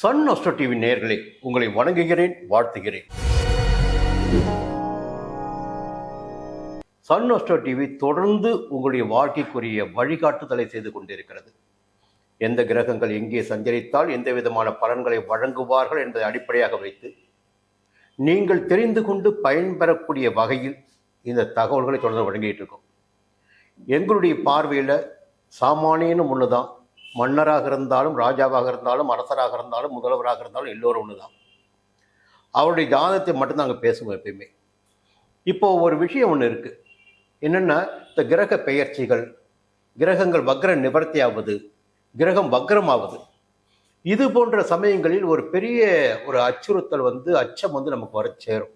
Sun Astro TV நேர்களை உங்களை வணங்குகிறேன் வாழ்த்துகிறேன். சன் அஸ்டோ டிவி தொடர்ந்து உங்களுடைய வாழ்க்கைக்குரிய வழிகாட்டுதலை செய்து கொண்டிருக்கிறது. எந்த கிரகங்கள் எங்கே சஞ்சரித்தால் எந்த விதமான பலன்களை வழங்குவார்கள் என்பதை அடிப்படையாக வைத்து நீங்கள் தெரிந்து கொண்டு பயன்பெறக்கூடிய வகையில் இந்த தகவல்களை தொடர்ந்து வழங்கிட்டு இருக்கோம். எங்களுடைய பார்வையில் சாமானியனும் ஒன்று தான் மன்னராக இருந்தாலும் ராஜாவாக இருந்தாலும் அரசராக இருந்தாலும் முதல்வராக இருந்தாலும் எல்லோரும் ஒன்று தான் அவருடைய ஜாதகத்தை மட்டும்தான் அங்கே பேசுவோம் எப்பயுமே. இப்போ ஒரு விஷயம் ஒன்று இருக்குது என்னென்னா இந்த கிரக பெயர்ச்சிகள் கிரகங்கள் வக்ர நிவர்த்தி ஆவது கிரகம் வக்ரமாவது இது போன்ற சமயங்களில் ஒரு பெரிய ஒரு அச்சுறுத்தல் வந்து அச்சம் வந்து நமக்கு வர சேரும்.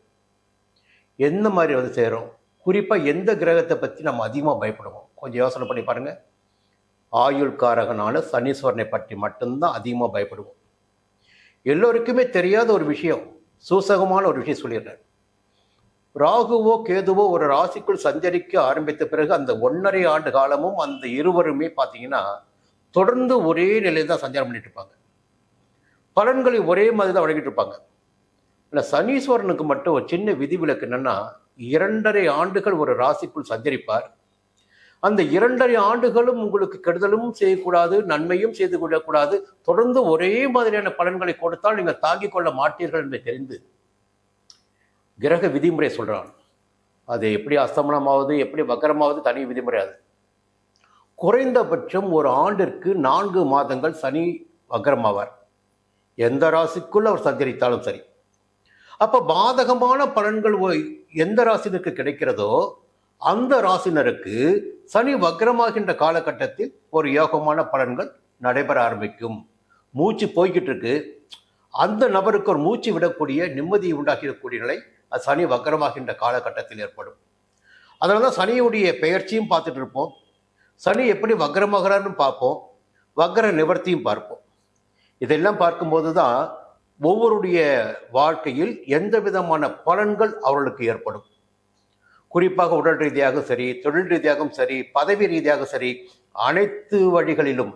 எந்த மாதிரி வந்து சேரும்? குறிப்பாக எந்த கிரகத்தை பற்றி நம்ம அதிகமாக பயப்படுவோம்? கொஞ்சம் யோசனை பண்ணி பாருங்கள் ஆயுள்காரகனான சனீஸ்வரனை பற்றி மட்டும்தான் அதிகமாக பயப்படுவோம். எல்லோருக்குமே தெரியாத ஒரு விஷயம் சூசகமான ஒரு விஷயம் சொல்லிடுறேன் ராகுவோ கேதுவோ ஒரு ராசிக்குள் சஞ்சரிக்க ஆரம்பித்த பிறகு அந்த ஒன்றரை ஆண்டு காலமும் அந்த இருவருமே பார்த்தீங்கன்னா தொடர்ந்து ஒரே நிலையில் தான் சஞ்சாரம் பண்ணிட்டு இருப்பாங்க. பலன்களை ஒரே மாதிரி தான் வழங்கிட்டு இருப்பாங்க. இல்லை சனீஸ்வரனுக்கு மட்டும் ஒரு சின்ன விதிவிலக்கு என்னென்னா இரண்டரை ஆண்டுகள் ஒரு ராசிக்குள் சஞ்சரிப்பார். அந்த இரண்டரை ஆண்டுகளும் உங்களுக்கு கெடுதலும் செய்யக்கூடாது நன்மையும் செய்து கொள்ளக்கூடாது. தொடர்ந்து ஒரே மாதிரியான பலன்களை கொடுத்தால் நீங்கள் தாங்கிக் கொள்ள மாட்டீர்கள் என்று தெரிந்து கிரக விதிமுறை சொல்கிறான் அது எப்படி அஸ்தமனமாவது எப்படி வக்கரமாவது தனி விதிமுறை அது. குறைந்தபட்சம் ஒரு ஆண்டிற்கு நான்கு மாதங்கள் சனி வக்கரமாவார். எந்த ராசிக்குள் அவர் சஞ்சரித்தாலும் சரி. அப்போ பாதகமான பலன்கள் எந்த ராசினருக்கு கிடைக்கிறதோ அந்த ராசினருக்கு சனி வக்ரமாகின்ற காலகட்டத்தில் ஒரு யோகமான பலன்கள் நடைபெற ஆரம்பிக்கும். மூச்சு போய்கிட்டு இருக்கு. அந்த நபருக்கு ஒரு மூச்சு விடக்கூடிய நிம்மதியை உண்டாகிடக்கூடிய நிலை அது சனி வக்கரமாகின்ற காலகட்டத்தில் ஏற்படும். அதனால தான் சனியுடைய பெயர்ச்சியும் பார்த்துட்டு இருப்போம். சனி எப்படி வக்ரமாகிறான்னு பார்ப்போம். வக்ர நிவர்த்தியும் பார்ப்போம். இதெல்லாம் பார்க்கும்போது தான் ஒவ்வொருடைய வாழ்க்கையில் எந்த விதமான பலன்கள் அவர்களுக்கு ஏற்படும். குறிப்பாக உடல் ரீதியாக சரி தொழில் ரீதியாகவும் சரி பதவி ரீதியாக சரி அனைத்து வழிகளிலும்.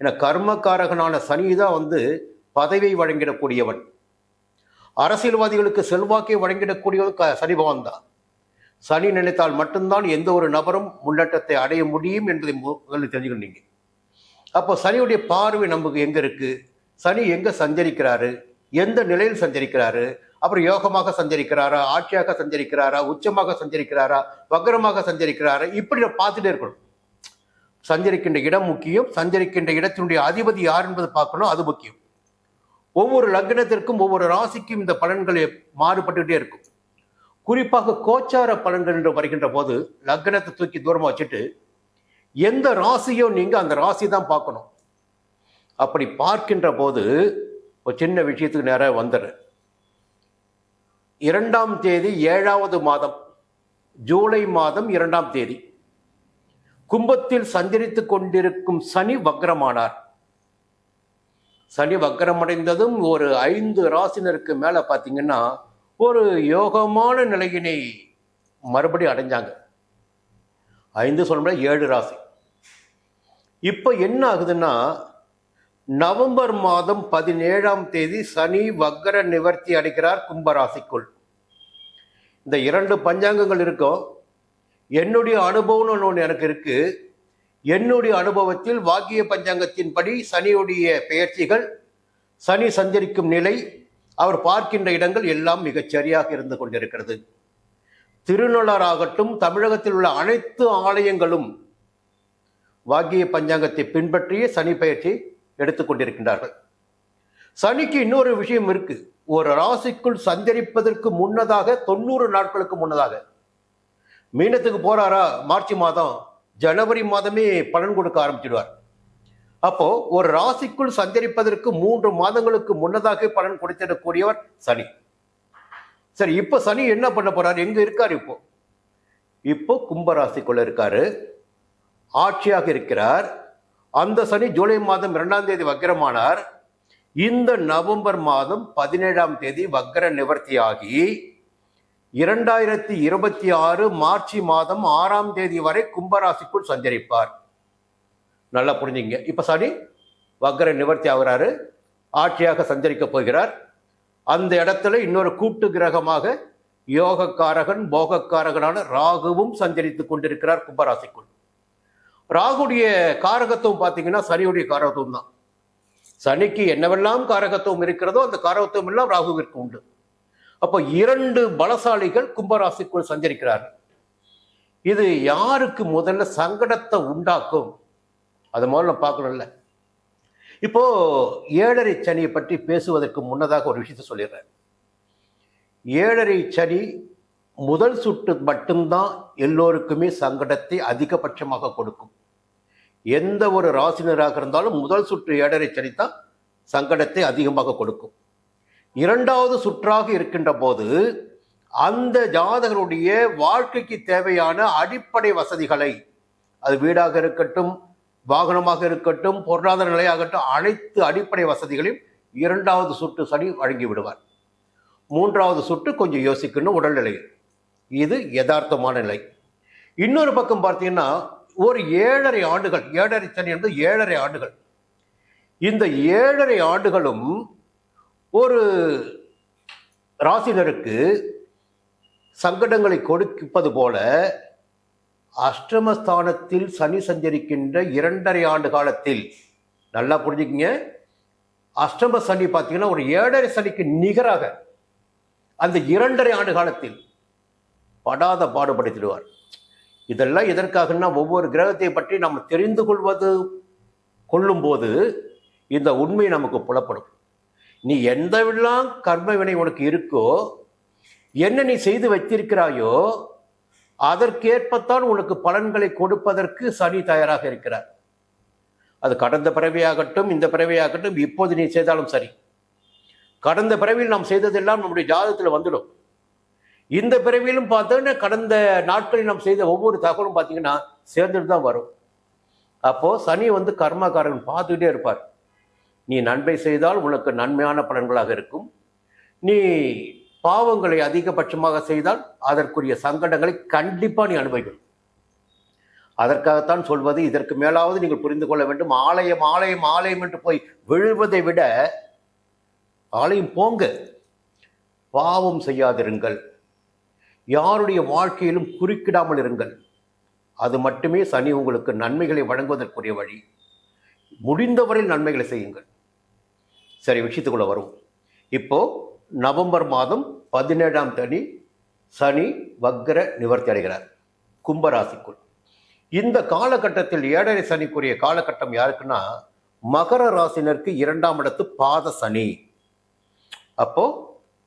என கர்மக்காரகனான சனி தான் வந்து பதவியை வழங்கிடக்கூடியவன். அரசியல்வாதிகளுக்கு செல்வாக்கை வழங்கிடக்கூடியவன் க- சனி பகவான் தான். சனி நினைத்தால் மட்டும்தான் எந்த ஒரு நபரும் முன்னேற்றத்தை அடைய முடியும் என்பதை முதலில் முதல்ல தெரிஞ்சுக்கணும் அப்போ சனியுடைய பார்வை நமக்கு எங்கே இருக்குது சனி எங்கே சஞ்சரிக்கிறாரு? எந்த நிலையில் சஞ்சரிக்கிறாரு? அப்புறம் யோகமாக சஞ்சரிக்கிறாரா ஆட்சியாக சஞ்சரிக்கிறாரா உச்சமாக சஞ்சரிக்கிறாரா வக்ரமாக சஞ்சரிக்கிறாரா இப்படி பார்த்துட்டே இருக்கணும். சஞ்சரிக்கின்ற இடம் முக்கியம் சஞ்சரிக்கின்ற இடத்தினுடைய அதிபதி யார் என்பது பார்க்கணும் அது முக்கியம். ஒவ்வொரு லக்னத்திற்கும் ஒவ்வொரு ராசிக்கும் இந்த பலன்களை மாறுபட்டுக்கிட்டே இருக்கும். குறிப்பாக கோச்சார பலன்கள் என்று வருகின்ற போது லக்னத்தை தூக்கி தூரமாக வச்சுட்டு எந்த ராசியோ நீங்கள் அந்த ராசி தான் பார்க்கணும். அப்படி பார்க்கின்ற போது ஒரு சின்ன விஷயத்துக்கு நேராக வந்துடுறேன். இரண்டாம் தேதி ஏழாவது மாதம். ஜூலை மாதம் இரண்டாம் தேதி. கும்பத்தில் சஞ்சரித்துக் கொண்டிருக்கும் சனி வக்ரமானார். சனி வக்ரமடைந்ததும் ஒரு ஐந்து ராசினருக்கு மேல பாத்தீங்கன்னா ஒரு யோகமான நிலையினை மறுபடி அடைஞ்சாங்க. ஐந்து சொல்ல ஏழு ராசி. இப்போ என்ன ஆகுதுன்னா நவம்பர் மாதம் பதினேழாம் தேதி சனி வக்கர நிவர்த்தி அடைகிறார் கும்பராசிக்குள். இந்த இரண்டு பஞ்சாங்கங்கள் இருக்கும் என்னுடைய அனுபவம்னு ஒன்று எனக்கு இருக்கு. என்னுடைய அனுபவத்தில் வாக்கிய பஞ்சாங்கத்தின்படி சனியுடைய பெயர்ச்சிகள் சனி சஞ்சரிக்கும் நிலை அவர் பார்க்கின்ற இடங்கள் எல்லாம் மிகச் சரியாக இருந்து கொண்டிருக்கிறது. திருநள்ளாராகட்டும் தமிழகத்தில் உள்ள அனைத்து ஆலயங்களும் வாக்கிய பஞ்சாங்கத்தை பின்பற்றியே சனி பயிற்சி எடுத்துக்கொண்டிருக்கின்றார்கள். சனிக்கு இன்னொரு விஷயம் இருக்கு. ஒரு ராசிக்குள் சஞ்சரிப்பதற்கு முன்னதாக தொண்ணூறு நாட்களுக்கு முன்னதாக. மீனத்துக்கு போறாரா? மார்ச் மாதம். ஜனவரி மாதமே பலன் கொடுக்க ஆரம்பிச்சிடுவார். அப்போ ஒரு ராசிக்குள் சஞ்சரிப்பதற்கு மூன்று மாதங்களுக்கு முன்னதாக பலன் கொடுத்திடக்கூடியவர் சனி. சரி இப்போ சனி என்ன பண்ண போறாரு? எங்க இருக்காரு இப்போ? இப்போ கும்பராசிக்குள்ள இருக்காரு. ஆட்சியாக இருக்கிறார். அந்த சனி ஜூலை மாதம் இரண்டாம் தேதி வக்கிரமானார். இந்த நவம்பர் மாதம் பதினேழாம் தேதி வக்கர நிவர்த்தியாகி இரண்டாயிரத்தி இருபத்தி ஆறு மார்ச் மாதம் ஆறாம் தேதி வரை கும்பராசிக்குள் சஞ்சரிப்பார். நல்லா புரிஞ்சுங்க. இப்போ சனி வக்கர நிவர்த்தி ஆகிறாரு. ஆட்சியாக சஞ்சரிக்க போகிறார். அந்த இடத்துல இன்னொரு கூட்டு கிரகமாக யோகக்காரகன் போகக்காரகனான ராகுவும் சஞ்சரித்துக் கொண்டிருக்கிறார் கும்பராசிக்குள். ராகுடைய காரகத்துவம் பார்த்தீங்கன்னா சனியுடைய காரகத்துவம் தான் சனிக்கு என்னவெல்லாம் காரகத்துவம் இருக்கிறதோ அந்த காரகத்துவம் எல்லாம் ராகுவிற்கு உண்டு. அப்போ இரண்டு பலசாலிகள் கும்பராசிக்குள் சஞ்சரிக்கிறார்கள். இது யாருக்கு முதல்ல சங்கடத்தை உண்டாக்கும்? அது முதல்ல பார்க்கணும்ல. இப்போ ஏழரை சனியை பற்றி பேசுவதற்கு முன்னதாக ஒரு விஷயத்த சொல்லிடுறேன். ஏழரை சனி முதல் சுட்டு மட்டும்தான் எல்லோருக்குமே சங்கடத்தை அதிகபட்சமாக கொடுக்கும். எந்த ஒரு ராசினராக இருந்தாலும் முதல் சுற்று ஏழரை சனி தான் சங்கடத்தை அதிகமாக கொடுக்கும். இரண்டாவது சுற்றாக இருக்கின்ற போது அந்த ஜாதகருடைய வாழ்க்கைக்கு தேவையான அடிப்படை வசதிகளை அது வீடாக இருக்கட்டும் வாகனமாக இருக்கட்டும் பொருளாதார நிலையாகட்டும் அனைத்து அடிப்படை வசதிகளையும் இரண்டாவது சுற்று சனி வழங்கி விடுவார். மூன்றாவது சுற்று கொஞ்சம் யோசிக்கணும் உடல்நிலையில். இது யதார்த்தமான நிலை. இன்னொரு பக்கம் பார்த்தீங்கன்னா ஒரு ஏழரை ஆண்டுகள் ஏழரை சனி என்பது ஏழரை ஆண்டுகள். இந்த ஏழரை ஆண்டுகளும் ஒரு ராசினருக்கு சங்கடங்களை கொடுப்பது போல அஷ்டமஸ்தானத்தில் சனி சஞ்சரிக்கின்ற இரண்டரை ஆண்டு காலத்தில் நல்லா புரிஞ்சுக்கிங்க. அஷ்டம சனி பார்த்தீங்கன்னா ஒரு ஏழரை சனிக்கு நிகராக அந்த இரண்டரை ஆண்டு காலத்தில் படாத பாடுபடுத்திடுவார். இதெல்லாம் எதற்காகன்னா ஒவ்வொரு கிரகத்தை பற்றி நாம் தெரிந்து கொள்வது கொள்ளும்போது இந்த உண்மை நமக்கு புலப்படும். நீ எந்தவெல்லாம் கர்ம வினை உனக்கு இருக்கோ என்ன நீ செய்து வைத்திருக்கிறாயோ அதற்கேற்பத்தான் உனக்கு பலன்களை கொடுப்பதற்கு சனி தயாராக இருக்கிறார். அது கடந்த பிறவியாகட்டும் இந்த பிறவியாகட்டும் இப்போது நீ செய்தாலும் சரி. கடந்த பிறவியில் நாம் செய்ததெல்லாம் நம்முடைய ஜாதகத்தில் வந்துடும். இந்த பிறவியிலும் பார்த்தோன்னா கடந்த நாட்களில் நாம் செய்த ஒவ்வொரு தகவலும் பார்த்தீங்கன்னா சேர்ந்துட்டு தான் வரும். அப்போது சனி வந்து கர்மகாரன் பார்த்துக்கிட்டே இருப்பார். நீ நன்மை செய்தால் உனக்கு நன்மையான பலன்களாக இருக்கும். நீ பாவங்களை அதிகபட்சமாக செய்தால் அதற்குரிய சங்கடங்களை கண்டிப்பாக நீ அனுபவிக்கணும். அதற்காகத்தான் சொல்வது இதற்கு மேலாவது நீங்கள் புரிந்து கொள்ள வேண்டும். ஆலயம் ஆலயம் ஆலயம் என்று போய் விழுவதை விட ஆலயம் போங்க. பாவம் செய்யாதிருங்கள். யாருடைய வாழ்க்கையிலும் குறுக்கிடாமல் இருங்கள். அது மட்டுமே சனி உங்களுக்கு நன்மைகளை வழங்குவதற்குரிய வழி. முடிந்தவரையில் நன்மைகளை செய்யுங்கள். சரி விஷயத்துக்குள்ள வரும் இப்போ நவம்பர் மாதம் பதினேழாம் தேதி சனி வக்ர நிவர்த்தி அடைகிறார். கும்பராசிக்குள். இந்த காலகட்டத்தில் ஏழரை சனிக்குரிய காலகட்டம் யாருக்குன்னா மகர ராசினருக்கு இரண்டாம் இடத்து பாத சனி. அப்போ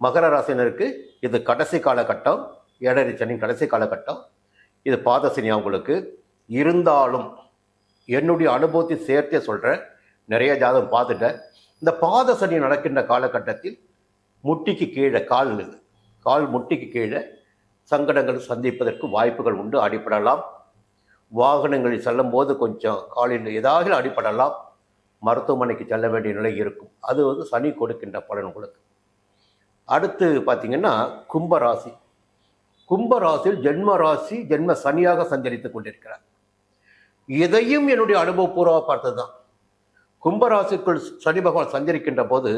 மகர ராசினருக்கு இது கடைசி காலகட்டம். ஏழரை சனி கடைசி காலகட்டம். இது பாத சனி அவங்களுக்கு. இருந்தாலும் என்னுடைய அனுபவத்தை சேர்த்தே சொல்கிறேன் நிறைய ஜாதகம் பார்த்துட்டேன். இந்த பாத சனி நடக்கின்ற காலகட்டத்தில் முட்டிக்கு கீழே கால் கால் முட்டிக்கு கீழே சங்கடங்கள் சந்திப்பதற்கு வாய்ப்புகள் உண்டு அடிப்படலாம் வாகனங்களில் செல்லும் போது கொஞ்சம் காலில் ஏதாவது அடிப்படலாம் மருத்துவமனைக்கு செல்ல வேண்டிய நிலை இருக்கும். அது வந்து சனி கொடுக்கின்ற பலன் உங்களுக்கு. அடுத்து பார்த்தீங்கன்னா கும்பராசி. கும்பராசியில் ஜென்ம ராசி ஜென்ம சனியாக சஞ்சரித்துக் கொண்டிருக்கிறார். இதையும் என்னுடைய அனுபவபூர்வமாக பார்த்தது தான் கும்பராசிக்குள் சனி பகவான் சஞ்சரிக்கின்ற போது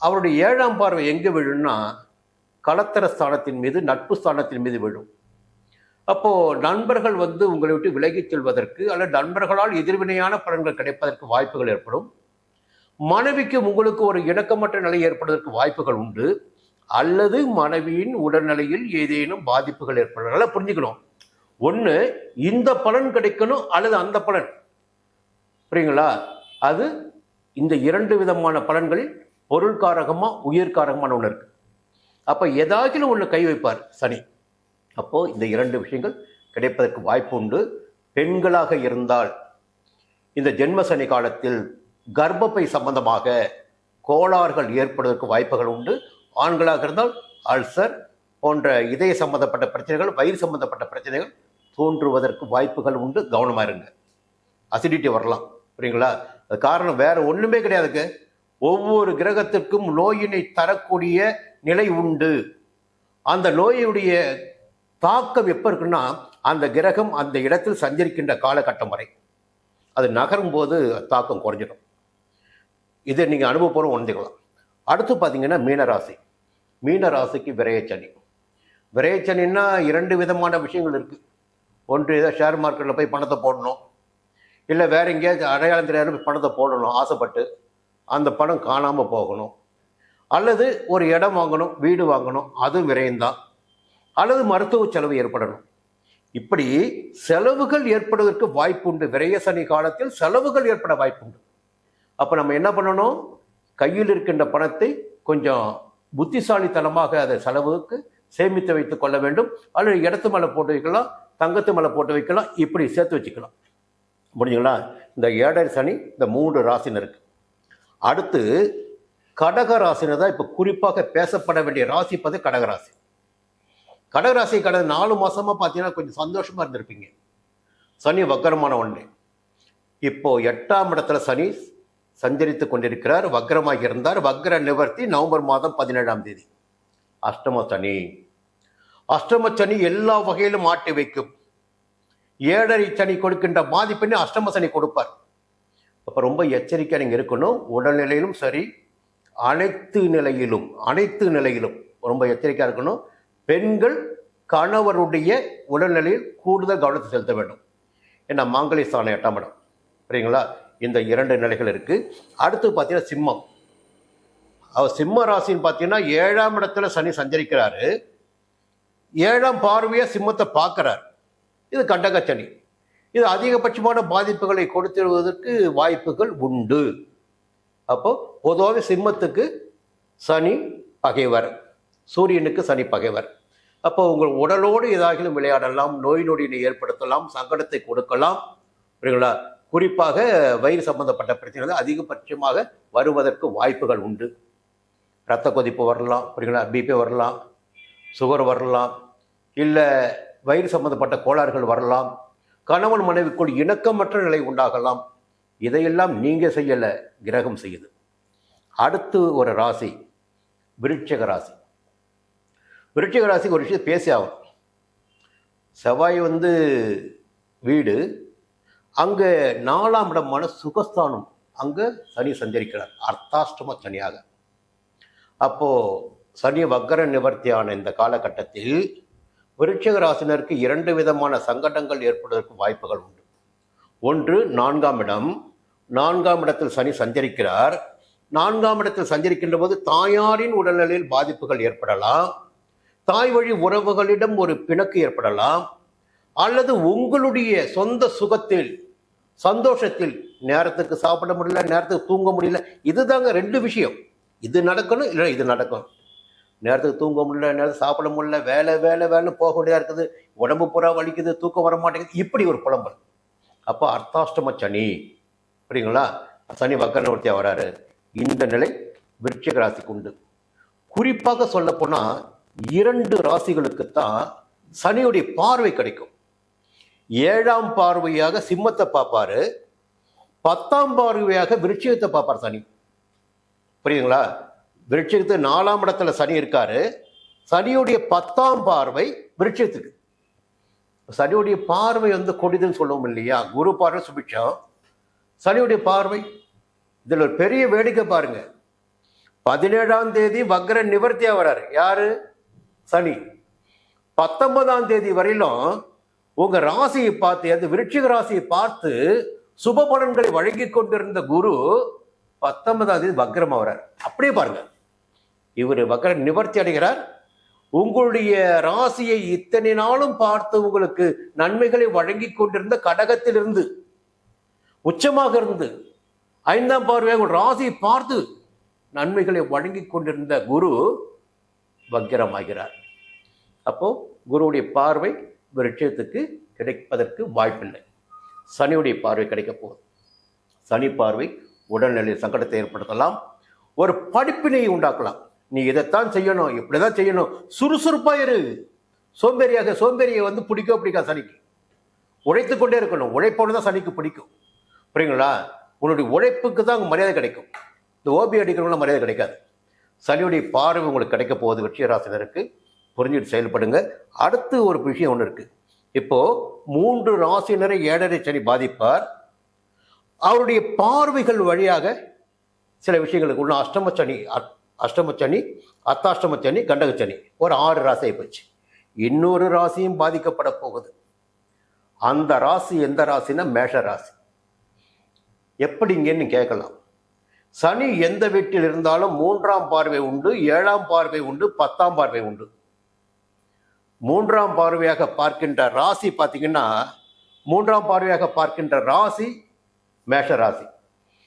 அவருடைய ஏழாம் பார்வை எங்கே விழும்னா கலத்தர ஸ்தானத்தின் மீது நட்பு ஸ்தானத்தின் மீது விழும். அப்போ நண்பர்கள் வந்து உங்களை விட்டு விலகிச் செல்வதற்கு அல்லது நண்பர்களால் எதிர்வினையான பலன்கள் கிடைப்பதற்கு வாய்ப்புகள் ஏற்படும். மனைவிக்கு உங்களுக்கு ஒரு இணக்கமற்ற நிலை ஏற்படுவதற்கு வாய்ப்புகள் உண்டு. அல்லது மனைவியின் உடல்நிலையில் ஏதேனும் பாதிப்புகள் ஏற்படும் நல்லா புரிஞ்சுக்கணும். ஒன்று இந்த பலன் கிடைக்கணும் அல்லது அந்த பலன்? புரியுங்களா? அது இந்த இரண்டு விதமான பலன்களில் பொருள்காரகமாக உயிர்காரகமான ஒன்று இருக்கு. அப்போ ஏதாகிலும் ஒன்று கை வைப்பார் சனி. அப்போது இந்த இரண்டு விஷயங்கள் கிடைப்பதற்கு வாய்ப்பு உண்டு. பெண்களாக இருந்தால் இந்த ஜென்ம சனி காலத்தில் கர்ப்பப்பை சம்பந்தமாக கோளாறுகள் ஏற்படுவதற்கு வாய்ப்புகள் உண்டு. ஆண்களாக இருந்தால் அல்சர் போன்ற இதய சம்பந்தப்பட்ட பிரச்சனைகள் வயிறு சம்பந்தப்பட்ட பிரச்சனைகள் தோன்றுவதற்கு வாய்ப்புகள் உண்டு. கவனமாக இருங்க. அசிடிட்டி வரலாம். புரியுங்களா? அது காரணம் வேற ஒன்றுமே கிடையாதுங்க. ஒவ்வொரு கிரகத்திற்கும் நோயினை தரக்கூடிய நிலை உண்டு. அந்த நோயுடைய தாக்கம் எப்போ இருக்குன்னா அந்த கிரகம் அந்த இடத்தில் சஞ்சரிக்கின்ற காலகட்டம் வரை. அது நகரும் போது தாக்கம் குறைஞ்சிடும். இதை நீங்கள் அனுபவப்பூர்வம் உணர்ந்துக்கலாம். அடுத்து பார்த்தீங்கன்னா மீனராசி. மீனராசிக்கு விரையச்சனி விரையச்சனின்னா இரண்டு விதமான விஷயங்கள் இருக்குது ஒன்று ஏதோ ஷேர் மார்க்கெட்டில் போய் பணத்தை போடணும். இல்லை வேற எங்கேயாச்சும் அடையாளம் தெரியாத போய் பணத்தை போடணும் ஆசைப்பட்டு அந்த பணம் காணாமல் போகணும். அல்லது ஒரு இடம் வாங்கணும் வீடு வாங்கணும் அதுவும் விரைந்தான் அல்லது மருத்துவ செலவு ஏற்படணும். இப்படி செலவுகள் ஏற்படுவதற்கு வாய்ப்புண்டு. விரைய சனி காலத்தில் செலவுகள் ஏற்பட வாய்ப்புண்டு. அப்போ நம்ம என்ன பண்ணணும்? கையில் இருக்கின்ற பணத்தை கொஞ்சம் புத்திசாலித்தனமாக அதை செலவுக்கு சேமித்து வைத்துக் கொள்ள வேண்டும். அல்லது இடத்து மேலே போட்டு வைக்கலாம் தங்கத்து மேலே போட்டு வைக்கலாம் இப்படி சேர்த்து வச்சுக்கலாம். முடிஞ்சுங்களா இந்த ஏழரை சனி இந்த மூன்று ராசினருக்கு அடுத்து கடக ராசினர் தான் இப்போ குறிப்பாக பேசப்பட வேண்டிய ராசி பார்த்து கடகராசி கடகராசி கடந்த நாலு மாதமாக பார்த்தீங்கன்னா கொஞ்சம் சந்தோஷமாக இருந்திருப்பீங்க. சனி வக்கரமான ஒன்று. இப்போது எட்டாம் இடத்துல சனி சஞ்சரித்து கொண்டிருக்கிறார் வக்ரமாக இருந்தார். வக்ர நிவர்த்தி நவம்பர் மாதம் பதினேழாம் தேதி. அஷ்டம சனி. அஷ்டம சனி எல்லா வகையிலும் மாட்டி வைக்கும். ஏழரை சனி கொடுக்கின்ற பாதிப்பினை அஷ்டம சனி கொடுப்பார். அப்போ ரொம்ப எச்சரிக்கையாக நீங்கள் இருக்கணும். உடல்நிலையிலும் சரி அனைத்து நிலையிலும் அனைத்து நிலையிலும் ரொம்ப எச்சரிக்கையாக இருக்கணும். பெண்கள் கணவருடைய உடல்நிலையில் கூடுதல் கவனத்தை செலுத்த வேண்டும். ஏன்னா மாங்கலி ஸ்தானம் எட்டாம் இடம். சரிங்களா இந்த இரண்டு நிலைகள் இருக்குது அடுத்து பார்த்தீங்கன்னா சிம்மம். அவர் சிம்ம ராசின்னு பார்த்தீங்கன்னா ஏழாம் இடத்துல சனி சஞ்சரிக்கிறாரு. ஏழாம் பார்வையாக சிம்மத்தை பார்க்குறார். இது கண்டக சனி. இது அதிகபட்சமான பாதிப்புகளை கொடுத்துடுவதற்கு வாய்ப்புகள் உண்டு. அப்போ பொதுவாக சிம்மத்துக்கு சனி பகைவர். சூரியனுக்கு சனி பகைவர். அப்போ உங்கள் உடலோடு ஏதாகிலும் விளையாடலாம் நோய் நொடியினை ஏற்படுத்தலாம் சங்கடத்தை கொடுக்கலாம். புரியுங்களா குறிப்பாக வயிறு சம்பந்தப்பட்ட பிரச்சனைகள் அதிகபட்சமாக வருவதற்கு வாய்ப்புகள் உண்டு. இரத்த கொதிப்பு வரலாம் புரியுங்களா பிபி வரலாம் சுகர் வரலாம் இல்லை வயிறு சம்பந்தப்பட்ட கோளாறுகள் வரலாம் கணவன் மனைவிக்குள் இணக்கமற்ற நிலை உண்டாகலாம். இதையெல்லாம் நீங்கள் செய்யலை கிரகம் செய்யுது. அடுத்து ஒரு ராசி விருட்சக ராசி. விருட்சக ராசிக்கு ஒரு விஷயம் பேசி ஆகும் செவ்வாய் வந்து வீடு அங்கே நாலாம் இடமான சுகஸ்தானம் அங்கே சனி சஞ்சரிக்கிறார். அர்த்தாஷ்டம சனியாக. அப்போ சனி வக்கர நிவர்த்தியான இந்த காலகட்டத்தில் விருட்சிக ராசினருக்கு இரண்டு விதமான சங்கடங்கள் ஏற்படுவதற்கு வாய்ப்புகள் உண்டு. ஒன்று நான்காம் இடம். நான்காம் இடத்தில் சனி சஞ்சரிக்கிறார். நான்காம் இடத்தில் சஞ்சரிக்கின்ற போது தாயாரின் உடல்நிலையில் பாதிப்புகள் ஏற்படலாம். தாய் வழி உறவுகளிடம் ஒரு பிணக்கு ஏற்படலாம். அல்லது உங்களுடைய சொந்த சுகத்தில் சந்தோஷத்தில் நேரத்துக்கு சாப்பிட முடியல நேரத்துக்கு தூங்க முடியல. இதுதாங்க ரெண்டு விஷயம். இது நடக்கணும் இல்லை இது நடக்கும். நேரத்துக்கு தூங்க முடியல நேரத்துக்கு சாப்பிட முடியல வேலை வேலை வேலை போக வேண்டியதாக இருக்குது. உடம்பு புறா வலிக்குது தூக்கம் வர மாட்டேங்குது. இப்படி ஒரு புலம்பல். அப்போ அர்த்தாஷ்டம சனி. அப்படிங்களா சனி வக்கரவர்த்தியாக வராரு. இந்த நிலை விருட்சிக ராசிக்கு உண்டு. குறிப்பாக சொல்ல இரண்டு இரண்டு ராசிகளுக்குத்தான் சனியுடைய பார்வை கிடைக்கும். ஏழாம் பார்வையாக சிம்மத்தை பார்ப்பாரு. பத்தாம் பார்வையாக விருட்சிகத்தை பார்ப்பார் சனி. புரியுதுங்களா? விருட்சிகத்து நாலாம் இடத்துல சனி இருக்காரு. சனியுடைய பத்தாம் பார்வை விருட்சிகத்துக்கு. சனியுடைய பார்வை வந்து கொடிதுன்னு சொல்லுவோம் இல்லையா? குரு பார்வை சுபிட்சம். சனியுடைய பார்வை. இதில் ஒரு பெரிய வேடிக்கை பாருங்க. பதினேழாம் தேதி வக்ர நிவர்த்தியா வராரு. யாரு? சனி. பத்தொன்பதாம் தேதி வரையிலும் உங்க ராசியை பார்த்து அது விருட்சிக ராசியை பார்த்து சுப பலன்களை வழங்கி கொண்டிருந்த குரு பத்தொன்பதாம் தேதி வக்ரம் ஆகிறார் அப்படியே பாருங்க. இவர் வக்ர நிவர்த்தி அடைகிறார். உங்களுடைய ராசியை இத்தனை நாளும் பார்த்து உங்களுக்கு நன்மைகளை வழங்கி கொண்டிருந்த கடகத்திலிருந்து உச்சமாக இருந்து ஐந்தாம் பார்வையாக உங்கள் ராசியை பார்த்து நன்மைகளை வழங்கி கொண்டிருந்த குரு வக்கிரமாகிறார் அப்போ குருவுடைய பார்வை விருட்சத்துக்கு கிடைப்பதற்கு வாய்ப்பில்லை. சனியுடைய பார்வை கிடைக்க போகுது. சனி பார்வை உடல்நிலை சங்கடத்தை ஏற்படுத்தலாம். ஒரு படிப்பினை உண்டாக்கலாம். நீ இதைத்தான் செய்யணும் இப்படி தான் செய்யணும். சுறுசுறுப்பாக இரு. சோம்பேறியாக சோம்பேறியை வந்து பிடிக்கும் பிடிக்காது சனிக்கு? உழைத்து கொண்டே இருக்கணும். உழைப்போடு தான் சனிக்கு பிடிக்கும். புரியுங்களா? உன்னுடைய உழைப்புக்கு தான் அங்கே மரியாதை கிடைக்கும். இந்த ஓபி அடிக்கிறவங்களாம் மரியாதை கிடைக்காது. சனியுடைய பார்வை உங்களுக்கு கிடைக்க போகுது. வெற்றியராசினருக்கு. புரிஞ்சுட்டு செயல்படுங்க. அடுத்து ஒரு விஷயம் ஒன்று இருக்குது இப்போது மூன்று ராசினரை ஏழரை சனி பாதிப்பார். அவருடைய பார்வைகள் வழியாக சில விஷயங்களுக்கு ஒன்று அஷ்டமச்சனி அ- அஷ்டமச்சனி அத்தாஷ்டமச்சனி கண்டகச்சனி ஒரு ஆறு ராசியை போச்சு. இன்னொரு ராசியும் பாதிக்கப்பட போகுது. அந்த ராசி எந்த ராசினா மேஷ ராசி. எப்படிங்கன்னு கேட்கலாம். சனி எந்த வீட்டில் இருந்தாலும் மூன்றாம் பார்வை உண்டு ஏழாம் பார்வை உண்டு பத்தாம் பார்வை உண்டு. மூன்றாம் பார்வையாக பார்க்கின்ற ராசி பார்த்தீங்கன்னா மூன்றாம் பார்வையாக பார்க்கின்ற ராசி மேஷ ராசி.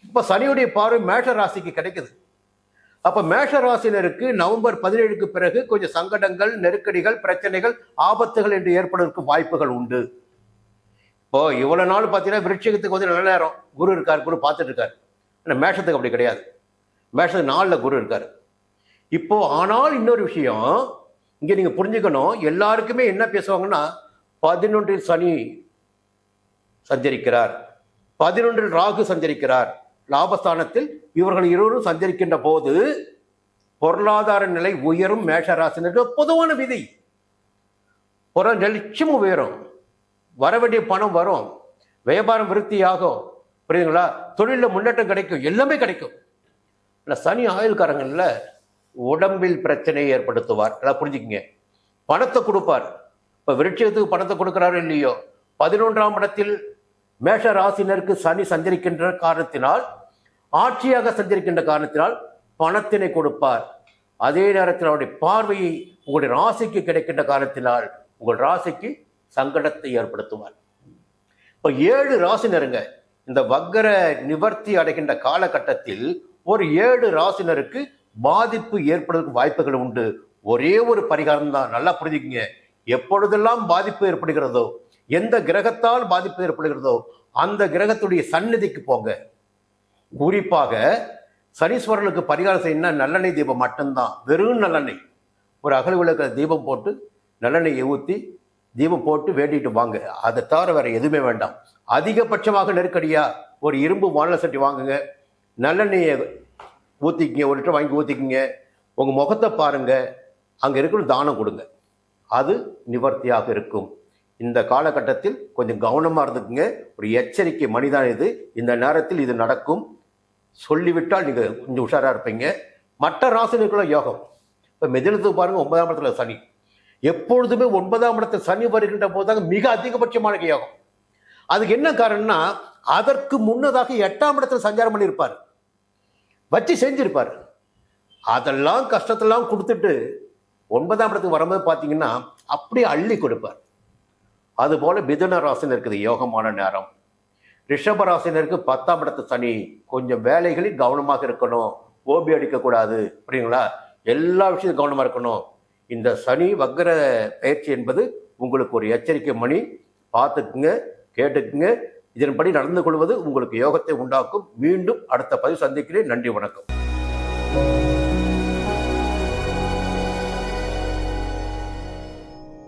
இப்போ சனியுடைய பார்வை மேஷ ராசிக்கு கிடைக்குது. அப்போ மேஷ ராசினருக்கு நவம்பர் பதினேழுக்கு பிறகு கொஞ்சம் சங்கடங்கள் நெருக்கடிகள் பிரச்சனைகள் ஆபத்துகள் என்று ஏற்படுவதற்கு வாய்ப்புகள் உண்டு. இப்போ இவ்வளவு நாள் பார்த்தீங்கன்னா விருட்சிகத்துக்கு வந்து நல்ல நேரம். குரு இருக்கார் குரு பார்த்துட்டு இருக்காரு. ஆனால் மேஷத்துக்கு அப்படி கிடையாது. மேஷத்துக்கு நாளில் குரு இருக்காரு. இப்போ ஆனால் இன்னொரு விஷயம் இங்கே நீங்கள் புரிஞ்சுக்கணும். எல்லாருக்குமே என்ன பேசுவாங்கன்னா பதினொன்றில் சனி சஞ்சரிக்கிறார். பதினொன்றில் ராகு சஞ்சரிக்கிறார். லாபஸ்தானத்தில் இவர்கள் இருவரும் சஞ்சரிக்கின்ற போது பொருளாதார நிலை உயரும் மேஷராசினருக்கு பொதுவான விதி. புற லட்சம் உயரும். வர வேண்டிய பணம் வரும். வியாபாரம் விருத்தியாகும். புரியுதுங்களா? தொழிலில் முன்னேற்றம் கிடைக்கும். எல்லாமே கிடைக்கும். இல்லை சனி ஆயுள்காரங்கள்ல உடம்பில் பிரச்சனையை ஏற்படுத்துவார். அதான் புரிஞ்சுக்கங்க. பணத்தை கொடுப்பார். இப்போ விருட்சத்துக்கு பணத்தை கொடுக்குறாரு இல்லையோ? பதினொன்றாம் இடத்தில் மேஷ ராசினருக்கு சனி சஞ்சரிக்கின்ற காரணத்தினால் ஆட்சியாக சஞ்சரிக்கின்ற காரணத்தினால் பணத்தினை கொடுப்பார். அதே நேரத்தில் அவருடைய பார்வையை உங்களுடைய ராசிக்கு கிடைக்கின்ற காரணத்தினால் உங்கள் ராசிக்கு சங்கடத்தை ஏற்படுத்துவார். இப்போ ஏழு ராசினருங்க இந்த வக்கர நிவர்த்தி அடைகின்ற காலகட்டத்தில் ஒரு ஏழு ராசினருக்கு பாதிப்பு ஏற்படுவதற்கு வாய்ப்புகள் உண்டு. ஒரே ஒரு பரிகாரம் தான். நல்லா புரிஞ்சுக்கங்க. எப்பொழுதெல்லாம் பாதிப்பு ஏற்படுகிறதோ எந்த கிரகத்தால் பாதிப்பு ஏற்படுகிறதோ அந்த கிரகத்துடைய சந்நிதிக்கு போங்க. குறிப்பாக சனீஸ்வரனுக்கு பரிகாரம் செய்யணும்னா நல்லெண்ணெய் தீபம் மட்டும்தான். வெறும் நல்லெண்ணெய். ஒரு அகல் விளக்க தீபம் போட்டு நல்லெண்ணெயை ஊற்றி தீபம் போட்டு வேண்டிட்டு வாங்க. அதை தவிர வேற எதுவுமே வேண்டாம். அதிகபட்சமாக நெருக்கடியாக ஒரு இரும்பு மாநில சட்டி வாங்குங்க. நல்லெண்ணெயை ஊற்றிக்கிங்க ஒரு லிட்டர் வாங்கி ஊற்றிக்கிங்க உங்கள் முகத்தை பாருங்கள் அங்கே இருக்கிற தானம் கொடுங்க. அது நிவர்த்தியாக இருக்கும். இந்த காலகட்டத்தில் கொஞ்சம் கவனமாக இருந்துக்குங்க. ஒரு எச்சரிக்கை மனிதான் இது. இந்த நேரத்தில் இது நடக்கும். சொல்லிவிட்டால் நீங்கள் கொஞ்சம் உஷாராக இருப்பீங்க. மற்ற ராசினருக்குள்ள யோகம். இப்போ மிதினத்துக்கு பாருங்கள் ஒன்பதாம் இடத்துல சனி. எப்பொழுதுமே ஒன்பதாம் இடத்துல சனி வருகின்ற போதாங்க மிக அதிகபட்சமான யோகம். அதுக்கு என்ன காரணம்னா அதற்கு முன்னதாக எட்டாம் இடத்துல சஞ்சாரம் பண்ணியிருப்பார். வச்சு செஞ்சிருப்பார். அதெல்லாம் கஷ்டத்தெல்லாம் கொடுத்துட்டு ஒன்பதாம் இடத்துக்கு வரும்போது பார்த்தீங்கன்னா அப்படியே அள்ளி கொடுப்பார். அதுபோல் மிதுன ராசினருக்கு இருக்குது யோகமான நேரம். ரிஷப ராசினருக்கு பத்தாம் இடத்து சனி. கொஞ்சம் வேலைகளில் கவனமாக இருக்கணும். ஓபி அடிக்கக்கூடாது அப்படிங்களா எல்லா விஷயத்தையும் கவனமாக இருக்கணும். இந்த சனி வக்கர பயிற்சி என்பது உங்களுக்கு ஒரு எச்சரிக்கை மணி. பார்த்துக்குங்க கேட்டுக்குங்க. இதன்படி நடந்து கொள்வது உங்களுக்கு யோகத்தை உண்டாக்கும். மீண்டும் அடுத்த பதிவு சந்திக்கிறேன். நன்றி வணக்கம்.